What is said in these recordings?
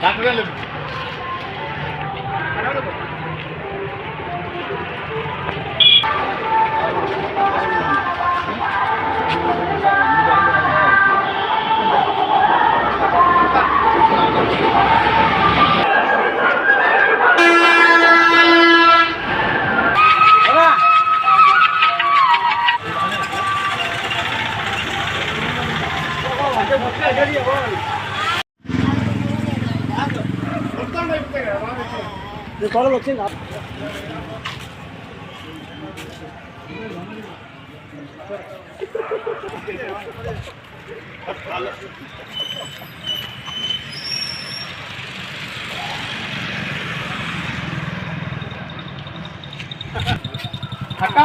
Danke, Herr doctor గారు అక్క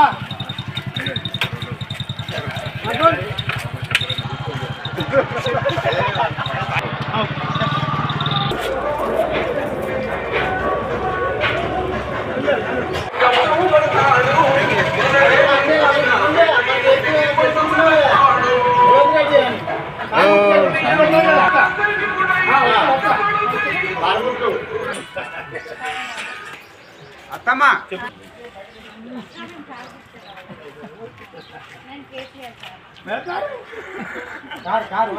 అత్తమ్మా. కారు కారు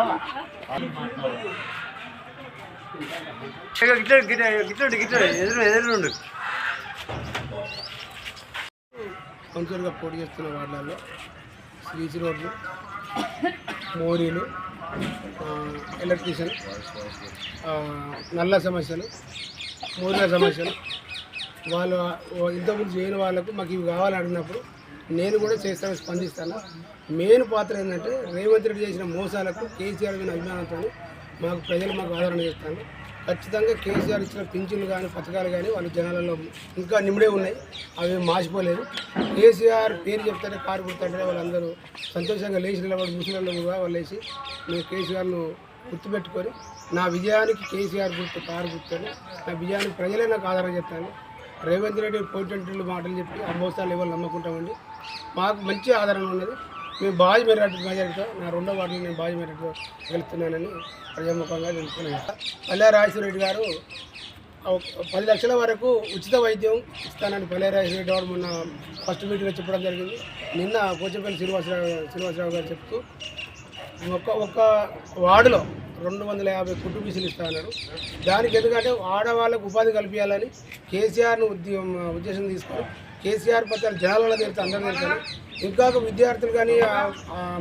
గిట్ల గిట్ల గిట్ల ఎదురు ఎదురు కౌన్సిలర్గా పోటీ చేస్తున్న వార్డులలో శ్రీచి రోడ్లు మోరీలు ఎలక్ట్రీషియన్ నల్ల సమస్యలు మోరీల సమస్యలు వాళ్ళు ఇంతకుముందు చేయని వాళ్ళకు మాకు ఇవి కావాలని అడిగినప్పుడు నేను కూడా చేస్తాను స్పందిస్తాను. మెయిన్ పాత్ర ఏంటంటే రేవంత్ రెడ్డి చేసిన మోసాలకు కేసీఆర్ మీద అభిమానంతో మాకు ప్రజలు మాకు ఆదరణ చేస్తాను ఖచ్చితంగా కేసీఆర్ ఇచ్చిన పింఛన్లు కానీ పథకాలు కానీ వాళ్ళ జనాలలో ఇంకా నిమిడే ఉన్నాయి. అవి మాసిపోలేదు కేసీఆర్ పేరు చెప్తారే కారు గుర్తుంటే వాళ్ళందరూ సంతోషంగా లేచి నిలబడి ముసలిలో కూడా వాళ్ళు లేచి మేము కేసీఆర్ను గుర్తుపెట్టుకొని నా విజయానికి కేసీఆర్ గుర్తు కారు గుర్తుని నా విజయానికి ప్రజలే నాకు ఆదరణ చెప్తాను రేవంత్ రెడ్డి పోటీ మాటలు చెప్పి ఆ మోసాలు ఎవరు నమ్ముకుంటామండి? మాకు మంచి ఆదరణ ఉన్నది. మేము బాజీ మెరాటి మెజారిటీతో నా రెండో వాటిని నేను బాజీ మెరాటితో గెలుస్తున్నానని ప్రజాముఖంగా తెలుపుతున్నాను పల్లె రాజేశ్వర రెడ్డి గారు పది లక్షల వరకు ఉచిత వైద్యం ఇస్తానని పల్లె రాజేశ్వర రెడ్డి గారు మొన్న ఫస్ట్ మీటింగ్లో చెప్పడం జరిగింది. నిన్న పోచంపల్లి శ్రీనివాసరావు శ్రీనివాసరావు గారు చెప్తూ ఒక్క ఒక్క వార్డులో రెండు వందల యాభై కుటుంబీసులు ఇస్తా అన్నాడు. దానికి ఎందుకంటే ఆడవాళ్ళకు ఉపాధి కల్పించాలని కేసీఆర్ను ఉద్య ఉద్దేశం తీసుకొని కేసీఆర్ పత్రాలు జనాలలో తీరుతా అందరూ తెలుస్తాను ఇంకా విద్యార్థులు కానీ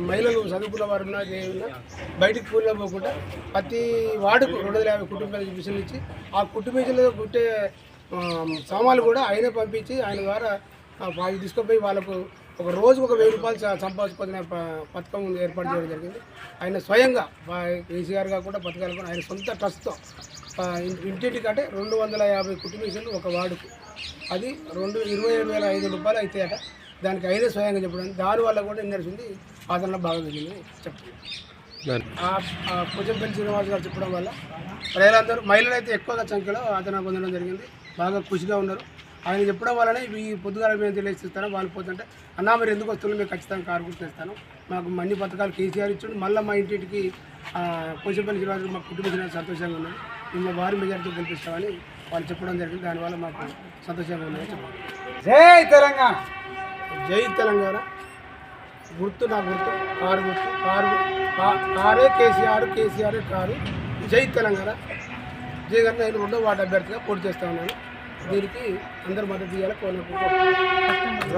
మహిళలు చదువుకున్న వారు ఉన్నా ఏమన్నా బయటికి కూలిలో పోకుండా ప్రతి వార్డుకు రెండు వందల యాభై కుటుంబాలకు మిషన్లు ఇచ్చి ఆ కుటుంబీసులు కుట్టే సామాన్లు కూడా ఆయనే పంపించి ఆయన ద్వారా తీసుకుపోయి వాళ్ళకు ఒక రోజుకు ఒక వెయ్యి రూపాయలు సంపాదించుకునే పథకం ఏర్పాటు చేయడం జరిగింది. ఆయన స్వయంగా కేసీఆర్ కాకుండా పథకాలు కూడా ఆయన సొంత ట్రస్ట్తో ఇంటింటికి అంటే రెండు వందల యాభై కుటుంబీసులు ఒక వార్డుకు. అది రెండు ఇరవై ఏడు వేల ఐదు రూపాయలు అవుతాయట దానికి ఆయనే స్వయంగా చెప్పడం. దానివల్ల కూడా నడిచింది ఆదరణ బాగా జరిగింది చెప్తున్నాను ఆ పూజంపల్లి శ్రీనివాస్ గారు చెప్పడం వల్ల ప్రజలందరూ మహిళలు అయితే ఎక్కువగా సంఖ్యలో ఆదరణ పొందడం జరిగింది. బాగా ఖుషిగా ఉన్నారు. ఆయన చెప్పడం వల్లనే ఈ పొద్దుగాల మేము తెలియజేస్తాను. వాళ్ళు పోతుంటే అన్నా మీరు ఎందుకు వస్తున్నారు? మేము ఖచ్చితంగా కారు గుర్తిస్తాను మాకు మన్ని పథకాలు కేసీఆర్ ఇచ్చాడు. మళ్ళీ మా ఇంటికి పూజంపల్లి శ్రీనివాస్ గారు మా కుటుంబ సభ్యులు సంతోషంగా ఉన్నారు. మేము మా భారీ మెజార్టీతో గెలిపిస్తామని వాళ్ళు చెప్పడం జరిగింది. దానివల్ల మాకు సంతోషంగా ఉందని చెప్పాలి. జై తెలంగాణ! జై తెలంగాణ! గుర్తు నా గుర్తు కారు గుర్తు కారు కారే కేసీఆర్ కేసీఆర్ కారు. జై తెలంగాణ! జై గారు నేను రెండో వార్డు అభ్యర్థిగా పోటీ చేస్తా ఉన్నాను. దీనికి అందరూ మద్దతు ఇవ్వాలి కోరుకుంటున్నాను